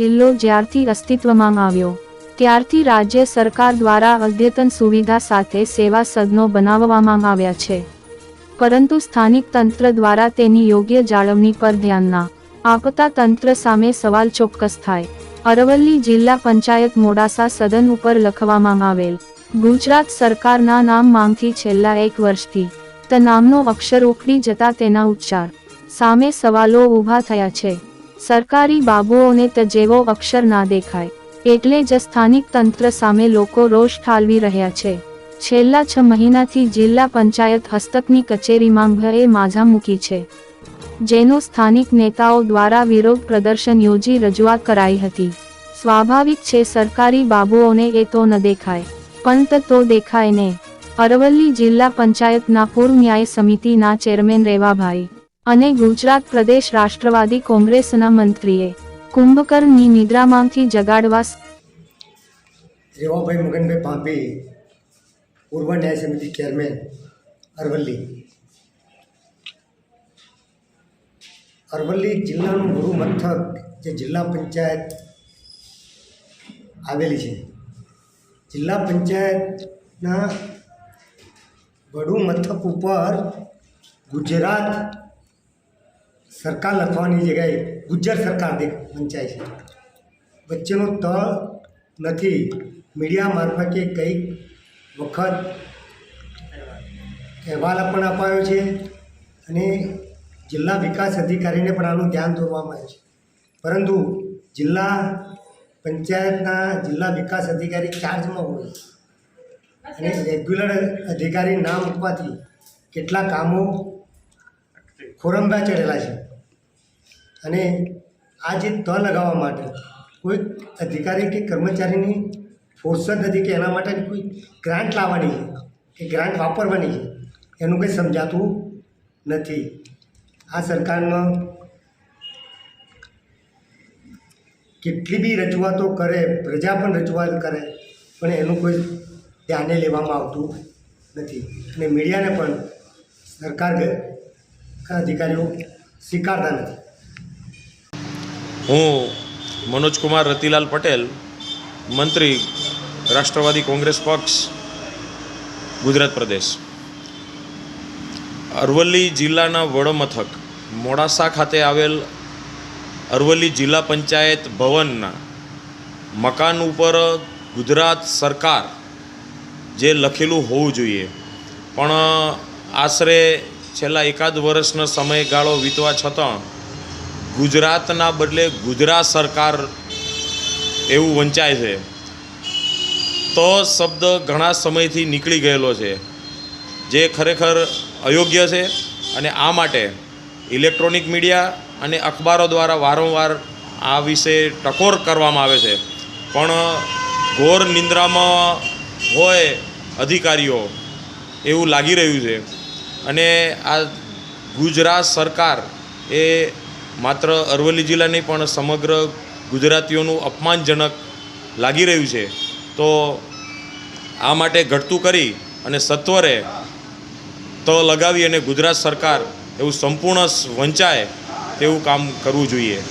જિલ્લો જ્યારથી અસ્તિત્વમાં આવ્યો. ત્યારથી રાજ્ય સરકાર દ્વારા અદ્યતન સુવિધા સાથે સેવા સદનો બનાવવામાં આવ્યા છે. પરંતુ સ્થાનિક તંત્ર દ્વારા તેની યોગ્ય જાળવણી પર ધ્યાન ના આપતા તંત્ર સામે સવાલ ચોક્કસ થાય. અરવલ્લી જિલ્લા પંચાયત મોડાસા સદન ઉપર લખવામાં આવેલ, ગુજરાત સરકારના નામ માંગથી છેલ્લા એક વર્ષથી ત નામનો અક્ષર ઉખડી જતા તેના ઉચ્ચાર સામે સવાલો ઊભા થયા છે. સરકારી બાબુઓને ત જેવો અક્ષર ના દેખાય. એટલે જ સ્થાનિક તંત્ર સામે લોકો રોષ ઠાલવી રહ્યા છે. છેલ્લા છ મહિનાથી જિલ્લા પંચાયત હસ્તકની કચેરીમાં ભયે માઝા મૂકી છે. જેનો સ્થાનિક નેતાઓ દ્વારા વિરોધ પ્રદર્શન યોજી રજૂઆત કરાઈ હતી. સ્વાભાવિક છે સરકારી બાબુઓને એ તો ન દેખાય. પણ તો દેખાય ને. અરવલ્લી જિલ્લા પંચાયતના પૂર્વ ન્યાય સમિતિના ચેરમેન રેવાભાઈ અને ગુજરાત પ્રદેશ રાષ્ટ્રવાદી કોંગ્રેસના મંત્રીએ કુંભકર્ણની નિદ્રામાંથી જગાડવા રેવાભાઈ મગનભાઈ પાંપી, પૂર્વ ન્યાય સમિતિ ચેરમેન અરવલ્લી. અરવલ્લી જિલ્લાનું ગુરુ મથક જે જિલ્લા પંચાયત આવેલી છે. જિલ્લા પંચાયતના વડુ મથક ઉપર ગુજરાત સરકાર લખવાની જગ્યાએ ગુજ્જર સરકાર વંચાય છે. વચ્ચેનો તળ નથી. મીડિયા મારફતે કંઈક વખત અહેવાલ પણ અપાયો છે અને જિલ્લા વિકાસ અધિકારીને પણ આનું ધ્યાન દોરવામાં આવ્યું છે. પરંતુ જિલ્લા પંચાયતના જિલ્લા વિકાસ અધિકારી ચાર્જમાં હોય અને રેગ્યુલર અધિકારી ના મૂકવાથી કેટલા કામો ખોરંબા ચડેલા છે. અને આ જે ત લગાવવા માટે કોઈ અધિકારી કે કર્મચારીની ફોર્સ નથી કે એના માટે કોઈ ગ્રાન્ટ લાવવાની છે કે ગ્રાન્ટ વાપરવાની છે, એનું કંઈ સમજાતું નથી. આ સરકારમાં કેટલી બી રજૂઆતો કરે, પ્રજા પણ રજૂઆત કરે, પણ એનું કોઈ ધ્યાને લેવામાં આવતું નથી. અને મીડિયાને પણ સરકાર અધિકારીઓ સ્વીકારતા નથી. હું મનોજકુમાર રતિલાલ પટેલ, મંત્રી, રાષ્ટ્રવાદી કોંગ્રેસ પક્ષ, ગુજરાત પ્રદેશ. અરવલ્લી જિલ્લાના વડમથક, મોડાસા ખાતે આવેલ અરવલ્લી જિલ્લા પંચાયત ભવનના મકાન ઉપર ગુજરાત સરકાર જે લખેલું હોવું જોઈએ. પણ આશરે છેલ્લા એકાદ વર્ષનો સમયગાળો વીતવા છતાં ગુજરાતના બદલે ગુજરાત સરકાર એવું વંચાય છે. તો શબ્દ ઘણા સમયથી નીકળી ગયેલો છે. જે ખરેખર અયોગ્ય છે અને આ માટે ઇલેક્ટ્રોનિક મીડિયા અને અખબારો દ્વારા વારંવાર આ વિશે ટકોર કરવામાં આવે છે. પણ ઘોર નિંદ્રામાં હોય અધિકારીઓ એવું લાગી રહ્યું છે. અને આ ગુજરાત સરકાર એ માત્ર અરવલ્લી જિલ્લાની પણ સમગ્ર ગુજરાતીઓનું અપમાનજનક લાગી રહ્યું છે. તો આ માટે ઘટતું કરી અને સત્વરે તો લગાવી અને ગુજરાત સરકાર એવું સંપૂર્ણ વંચાય તેવું કામ કરવું જોઈએ.